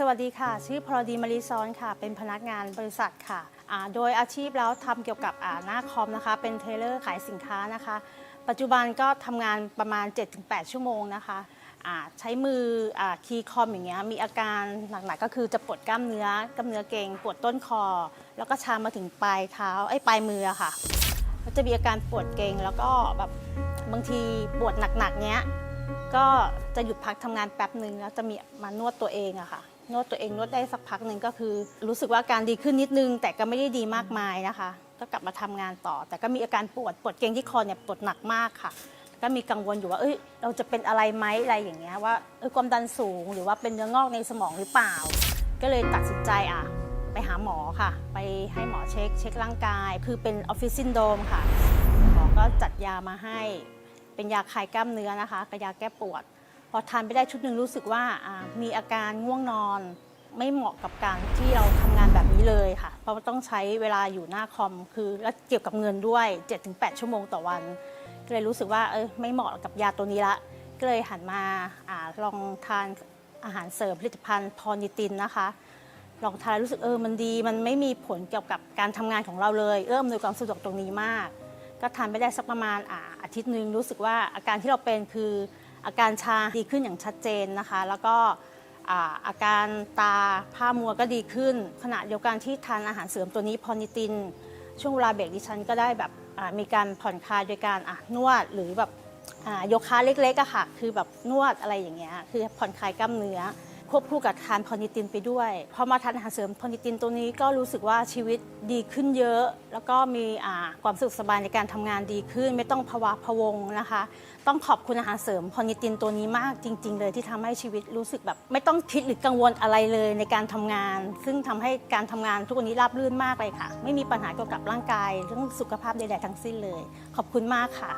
สวัสดีค่ะ ชื่อพรดีมาริซอนค่ะ เป็นพนักงานบริษัทค่ะโดยอาชีพแล้วทำเกี่ยวกับหน้าคอมนะคะ เป็นเทเลอร์ขายสินค้านะคะ ปัจจุบันก็ทำงานประมาณ 7-8 ชั่วโมงนะคะใช้มืออคีย์คอมอย่างเงี้ยมีอาการหนักๆก็คือจะปวดกล้ามเนื้อกล้ามเนื้อเกร็งปวดต้นคอ แล้วก็ชามาถึงปลายเท้าไอ้ปลายมือค่ะก็จะมีอาการปวดเกร็งแล้วก็แบบบางทีปวดหนักๆเนี้ยก็จะหยุดพักทำงานแป๊บหนึ่งแล้วจะมีมานวดตัวเองอะค่ะ นวดตัวเองนวดได้สักพักหนึ่งก็คือ รู้สึกว่าการดีขึ้นนิดนึง แต่ก็ไม่ได้ดีมากมายนะคะ ก็กลับมาทำงานต่อ แต่ก็มีอาการปวดปวดเกร็งที่คอเนี่ยปวดหนักมากค่ะ ก็มีกังวลอยู่ว่าเอ้ยเราจะเป็นอะไรไหมอะไรอย่างเงี้ยว่าเออความดันสูงหรือว่าเป็นเนื้องอกในสมองหรือเปล่า ก็เลยตัดสินใจอะไปหาหมอค่ะ ไปให้หมอเช็ค เช็คร่างกาย คือเป็นออฟฟิศซินโดมค่ะหมอก็จัดยามาให้ เป็นยาคลายกล้ามเนื้อนะคะกับยาแก้ปวด พอทานไปได้ชุดหนึ่งรู้สึกว่ามีอาการง่วงนอน ไม่เหมาะกับการที่เราทำงานแบบนี้เลยค่ะ เพราะต้องใช้เวลาอยู่หน้าคอมคือแล้วเกี่ยวกับเงินด้วย 7-8 ชั่วโมงต่อวัน ก็เลยรู้สึกว่าเออไม่เหมาะกับยาตัวนี้ละ ก็เลยหันมาอาลองทานอาหารเสริมผลิตภัณฑ์พอนิตินนะคะลองทานรู้สึกเออมันดี มันไม่มีผลเกี่ยวกับการทำงานของเราเลย เอื้ออำนวยความสะดวกตรงนี้มาก ก็ทานไปได้สักประมาณอาอาทิตย์หนึ่งรู้สึกว่าอาการที่เราเป็นคือ อาการชาดีขึ้นอย่างชัดเจนนะคะ แล้วก็อาการตาผ้ามัวก็ดีขึ้น ขณะเดียวกันที่ทานอาหารเสริมตัวนี้พอนิติน ช่วงเวลาเบรกดิฉันก็ได้แบบมีการผ่อนคลายโดยการนวดหรือแบบอ่าโยคะเล็กๆอะค่ะ คือแบบนวดอะไรอย่างเงี้ยคือผ่อนคลายกล้ามเนื้อ ควบคู่กับทานพอนิตินไปด้วยพอมาทานอาหารเสริมพอนิตินตัวนี้ก็รู้สึกว่าชีวิตดีขึ้นเยอะ แล้วก็มีความสุขสบายในการทำงานดีขึ้น ไม่ต้องภาวะพะวงนะคะ ต้องขอบคุณอาหารเสริมพอนิตินตัวนี้มากจริง ๆ เลยที่ทำให้ชีวิตรู้สึกแบบ ไม่ต้องคิดหรือกังวลอะไรเลยในการทำงาน ซึ่งทำให้การทำงานทุกวันนี้ราบรื่นมากเลยค่ะ ไม่มีปัญหาเกี่ยวกับร่างกายเรื่องสุขภาพใดๆทั้งสิ้นเลย ขอบคุณมากค่ะ